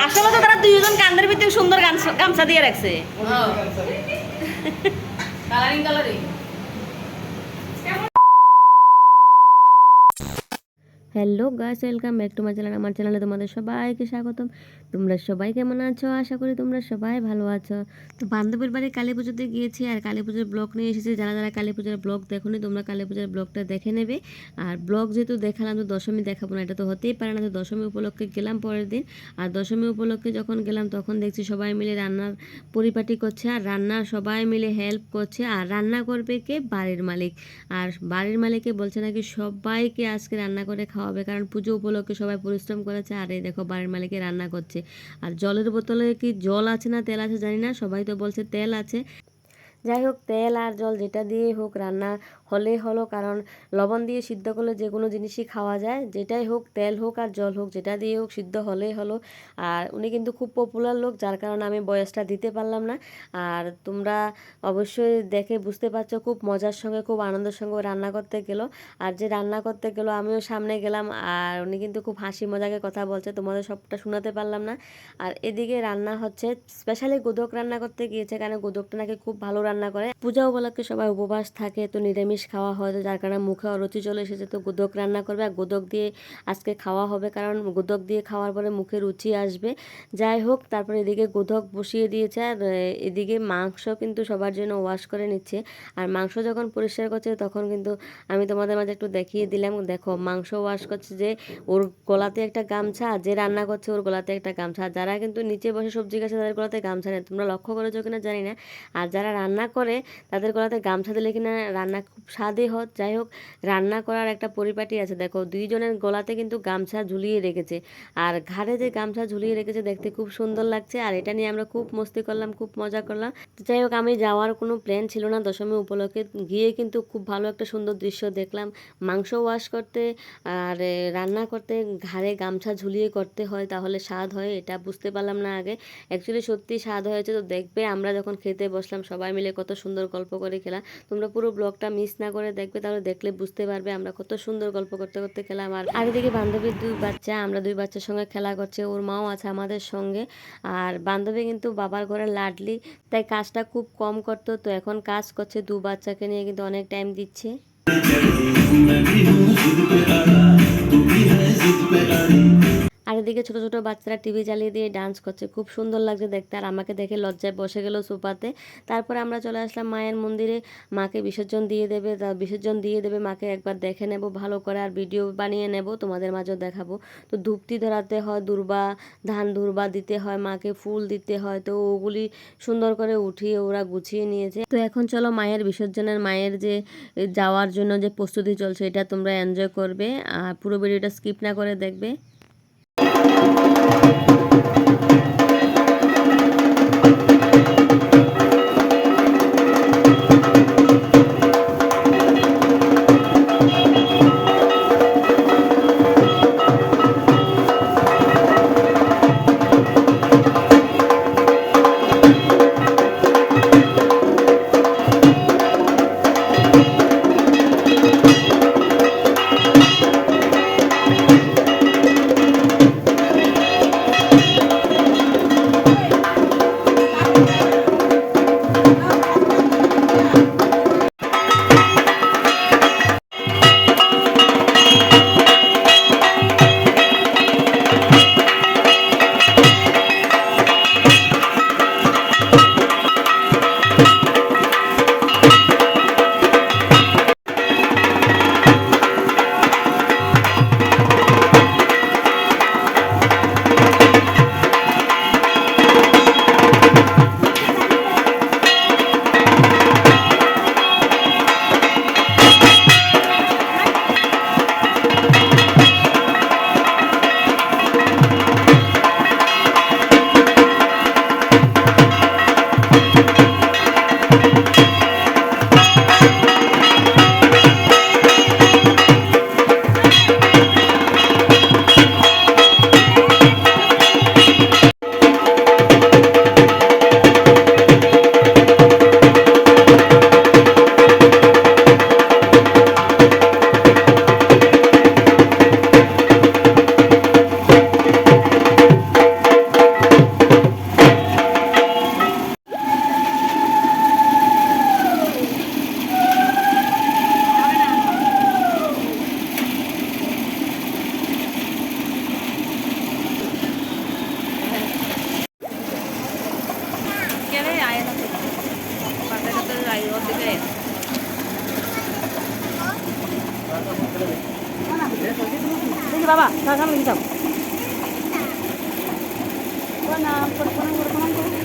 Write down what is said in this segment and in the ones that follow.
আসলে তো তারা দুইজন কান্দের ভিতরে সুন্দর গামছা- গামছা দিয়ে রাখছে। Colouring colouring hello guys, welcome back to my channel. আমার চ্যানেলে তোমাদের সবাইকে স্বাগতম। তোমরা সবাই কেমন আছো? আশা করি তোমরা সবাই ভালো আছো। তো বান্ধবীর বাড়ি কালী পুজোতে গিয়েছি আর কালী পুজোর ব্লগ নিয়ে এসেছি। যারা যারা কালী পুজোর ব্লগ দেখোনি, তোমরা কালী পুজোর ব্লগটা দেখে নেবে। আর ব্লগ যেহেতু দেখালাম, তো দশমী দেখাবো না, এটা তো হতেই পারে না। তো দশমী উপলক্ষে গেলাম পরের দিন। আর দশমী উপলক্ষে যখন গেলাম, তখন দেখছি সবাই মিলে রান্নার পরিপাটি করছে আর রান্নার সবাই মিলে হেল্প করছে। আর রান্না করবে কে? বাড়ির মালিক। আর বাড়ির মালিকে বলছে নাকি সবাইকে আজকে রান্না করে খাওয়াবে কারণ পুজো উপলক্ষে সবাই পরিশ্রম করেছে, আর এই দেখো বাড়ির মালিকে রান্না করছে। আর জলের বোতলে কি জল আছে না তেল আছে জানি না, সবাই তো বলছে তেল আছে। যাই হোক, তেল আর জল যেটা দিয়ে হোক রান্না হলে হলো, কারণ লবণ দিয়ে সিদ্ধ করলে যে কোনো জিনিসই খাওয়া যায়। যেটাই হোক, তেল হোক আর জল হোক, যেটা দিয়ে হোক সিদ্ধ হলেই হলো। আর উনি কিন্তু খুব পপুলার লোক, যার কারণে আমি বয়সটা দিতে পারলাম না। আর তোমরা অবশ্যই দেখে বুঝতে পারছ, খুব মজার সঙ্গে, খুব আনন্দের সঙ্গে রান্না করতে গেলো। আর যে রান্না করতে গেলো, আমিও সামনে গেলাম। আর উনি কিন্তু খুব হাসি মজাকে কথা বলছে, তোমাদের সবটা শোনাতে পারলাম না। আর এদিকে রান্না হচ্ছে স্পেশালি গোদক রান্না করতে গিয়েছে কারণ গোদকটা নাকি খুব ভালো রান্না করে। পূজা উপলক্ষে সবাই উপবাস থাকে, তো নিরামিষ খাওয়া হয় যার কারণে মুখে অরুচি চলে এসেছে, তো গোদক রান্না করবে। আর গোদক দিয়ে আজকে খাওয়া হবে, কারণ গোদক দিয়ে খাওয়ার পরে মুখে রুচি আসবে। যাই হোক, তারপরে এদিকে গোদক বসিয়ে দিয়েছে, আর এদিকে মাংস কিন্তু সবার জন্য ওয়াশ করে নিচ্ছে। আর মাংস যখন পরিষ্কার করছে, তখন কিন্তু আমি তোমাদের মাঝে একটু দেখিয়ে দিলাম, দেখো মাংস ওয়াশ করছে যে ওর গলাতে একটা গামছা যে রান্না করছে ওর গলাতে একটা গামছা। যারা কিন্তু নিচে বসে সবজি গাছে, তাদের গলাতে গামছা নেই। তোমরা লক্ষ্য করেছ কিনা জানি না। আর যারা রান্না করে, তাদের গলাতে গামছা দিলে কিনা রান্না খুব স্বাদই হোক যাই হোক, রান্না করার একটা পরিপাটি আছে। দেখো, দুইজনের গলাতে কিন্তু গামছা ঝুলিয়ে রেখেছে। আর ঘাড়ে যে গামছা ঝুলিয়ে রেখেছে, দেখতে খুব সুন্দর লাগছে। আর এটা নিয়ে আমরা খুব মস্তি করলাম, খুব মজা করলাম। যাই হোক, আমি যাওয়ার কোনো প্ল্যান ছিল না দশমী উপলক্ষে। গিয়ে কিন্তু খুব ভালো একটা সুন্দর দৃশ্য দেখলাম। মাংস ওয়াশ করতে আর রান্না করতে ঘাড়ে গামছা ঝুলিয়ে করতে হয়, তাহলে স্বাদ হয়, এটা বুঝতে পারলাম না আগে। অ্যাকচুয়ালি সত্যি স্বাদ হয়েছে। তো দেখবে, আমরা যখন খেতে বসলাম, সবাই মিলে কত সুন্দর গল্প করে খেলা। তোমরা পুরো ব্লগটা মিস না করে দেখবে, তাহলে দেখলে বুঝতে পারবে আমরা কত সুন্দর গল্প করতে করতে খেলাম। আর আর এদিকে বান্ধবীর দুই বাচ্চা, আমরা দুই বাচ্চার সঙ্গে খেলা করছে, ওর মাও আছে আমাদের সঙ্গে। আর বান্ধবী কিন্তু বাবার ঘরে লাডলি, তাই কাজটা খুব কম করতো, তো এখন কাজ করছে দু বাচ্চাকে নিয়ে কিন্তু অনেক টাইম দিচ্ছে। আর এদিকে ছোট ছোট বাচ্চারা টিভি চালিয়ে দিয়ে ডান্স করছে। খুব সুন্দর লাগছে দেখতে। আর আমাকে দেখে লজ্জায় বসে গেল সোফাতে। তারপরে আমরা চলে আসলাম মায়ের মন্দিরে। মাকে বিসর্জন দিয়ে দেবে। তা বিসর্জন দিয়ে দেবে, মাকে একবার দেখে নেব, ভালো করে আর ভিডিও বানিয়ে নেব, তোমাদের মাঝেও দেখাবো। তো ধূপটি ধরাতে হয়, দুর্বা, ধান দুর্বা দিতে হয়, মাকে ফুল দিতে হয়। তো ওগুলি সুন্দর করে উঠিয়ে ওরা গুছিয়ে নিয়েছে। তো এখন চলো মায়ের বিসর্জনের, মায়ের যে যাওয়ার জন্য যে প্রস্তুতি চলছে, এটা তোমরা এনজয় করবে। আর পুরো ভিডিওটা স্কিপ না করে দেখবে। you. দেখি বাবা তার সামনে দিতাম প্রণাম প্রণাম প্রণাম।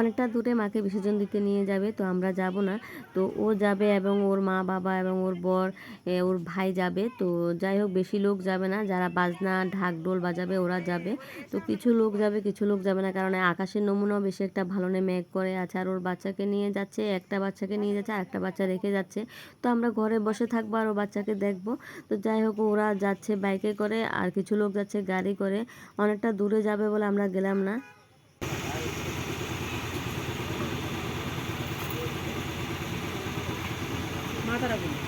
অনেকটা দূরে মাকে বিসর্জন তো আমরা যাব না। তো ও যাবে এবং ওর মা বাবা এবং ওর বর ওর ভাই যাবে। তো যাই হোক, বেশি লোক যাবে না। যারা বাজনা ঢাক ডোল বাজাবে, ওরা যাবে। তো কিছু লোক যাবে, কিছু লোক যাবে না। কারণ আকাশের নমুনাও বেশি একটা ভালো নেই মেঘ করে আছে। আর ওর বাচ্চাকে নিয়ে যাচ্ছে, একটা বাচ্চাকে নিয়ে যাচ্ছে, আর একটা বাচ্চা রেখে যাচ্ছে। তো আমরা ঘরে বসে থাকব আর ও বাচ্চাকে দেখব। তো যাই হোক, ওরা যাচ্ছে বাইকে করে, আর কিছু লোক যাচ্ছে গাড়ি করে। অনেকটা দূরে যাবে বলে আমরা গেলাম না। মাথাটা বলি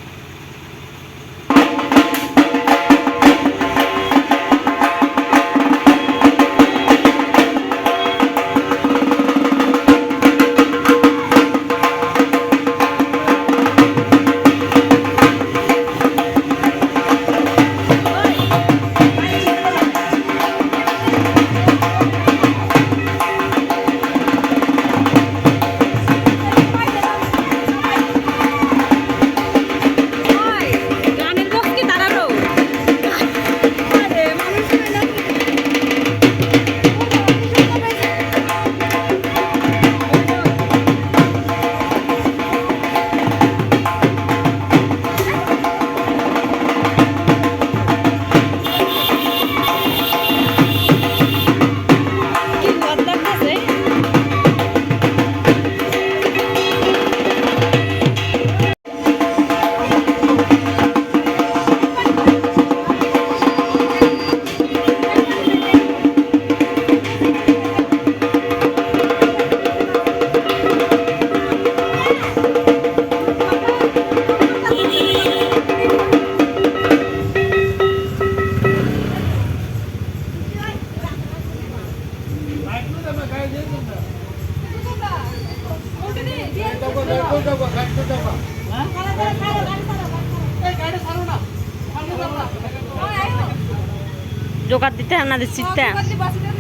জোগাড় দিতে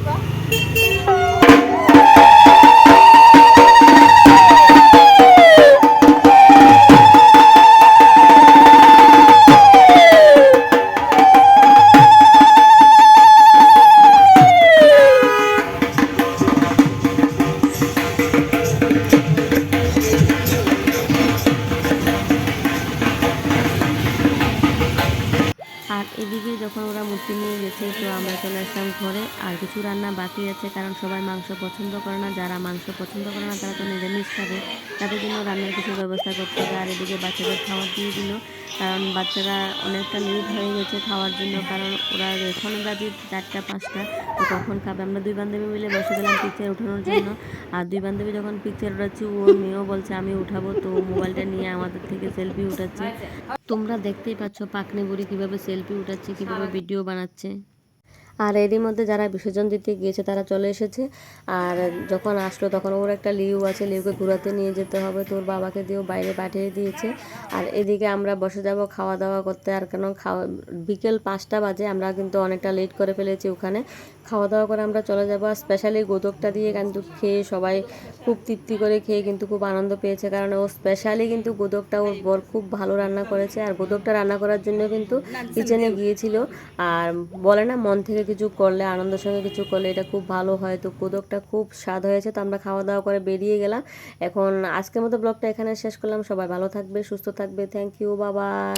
আছে কারণ সবাই মাংস পছন্দ করে না। যারা মাংস পছন্দ করে না, তারা তো নিরামিষ খাবে। তাদের জন্য রান্নার কিছু ব্যবস্থা করতে হবে। আর এদিকে বাচ্চাদের খাবার দিয়ে দিল, কারণ বাচ্চারা অনেকটা লেট হয়ে গেছে খাওয়ার জন্য, কারণ ওরা এখন বাজে চারটা, পাঁচটা, তো কখন খাবে? আমরা দুই বান্ধবী মিলে বসে গেলাম পিকচার ওঠানোর জন্য। আর দুই বান্ধবী যখন পিকচার উঠাচ্ছি ও মেয়েও বলছে, আমি উঠাবো। তো মোবাইলটা নিয়ে আমাদের থেকে সেলফি উঠাচ্ছে। তোমরা দেখতেই পাচ্ছ পাকনি বুড়ি কীভাবে সেলফি উঠাচ্ছে, কীভাবে ভিডিও বানাচ্ছে। আর এরই মধ্যে যারা বিসর্জন দিতে গিয়েছে, তারা চলে এসেছে। আর যখন আসলো, তখন ওর একটা লিউ আছে, লিউকে ঘুরাতে নিয়ে যেতে হবে। তোর বাবাকে দিয়েও বাইরে পাঠিয়ে দিয়েছে। আর এদিকে আমরা বসে যাব খাওয়া দাওয়া করতে। আর কেন, খাওয়া বিকেল পাঁচটা বাজে, আমরা কিন্তু অনেকটা লেট করে ফেলেছি ওখানে। খাওয়া দাওয়া করে আমরা চলে যাব। আর স্পেশালি গোদকটা দিয়ে কিন্তু খেয়ে সবাই খুব তৃপ্তি করে খেয়ে কিন্তু খুব আনন্দ পেয়েছে। কারণ ও স্পেশালি কিন্তু গোদকটা ওর বর খুব ভালো রান্না করেছে। আর গোদকটা রান্না করার জন্য কিন্তু কিচেনে গিয়েছিল। আর বলে না, মন থেকে কিছু করলে, আনন্দের সঙ্গে কিছু করলে এটা খুব ভালো হয়। তো গোদকটা খুব স্বাদ হয়েছে। তো আমরা খাওয়া দাওয়া করে বেরিয়ে গেলাম। এখন আজকের মতো ব্লগটা এখানে শেষ করলাম। সবাই ভালো থাকবে, সুস্থ থাকবে। থ্যাংক ইউ বাবাই